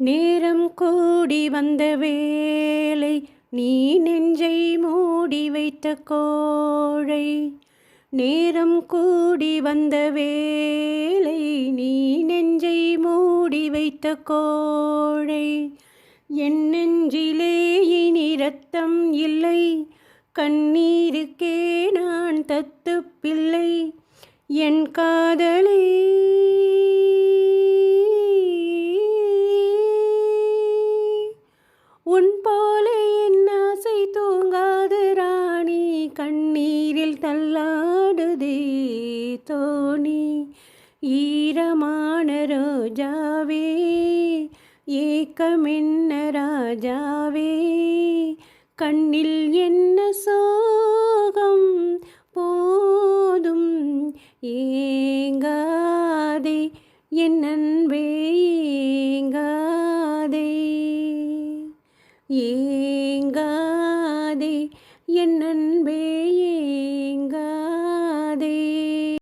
நேரம் கூடி வந்த வேலை நீ நெஞ்சை மூடி வைத்த கோழை. நேரம் கூடி வந்த வேலை நீ நெஞ்சை மூடி வைத்த கோழை. என் நெஞ்சிலே இனி ரத்தம் இல்லை கண்ணீருக்கே நான் தத்து பிள்ளை என் காதல் உன் போல என் ஆசை தூங்காது ராணி கண்ணீரில் தள்ளாடுதே தோணி. ஈரமான ரோஜாவே ஏக்கமென்ன ராஜாவே கண்ணில் என்ன சோகம்? போதும் ஏங்காதே என் அன்பே. ஏங்காதே என் அன்பே ஏங்கா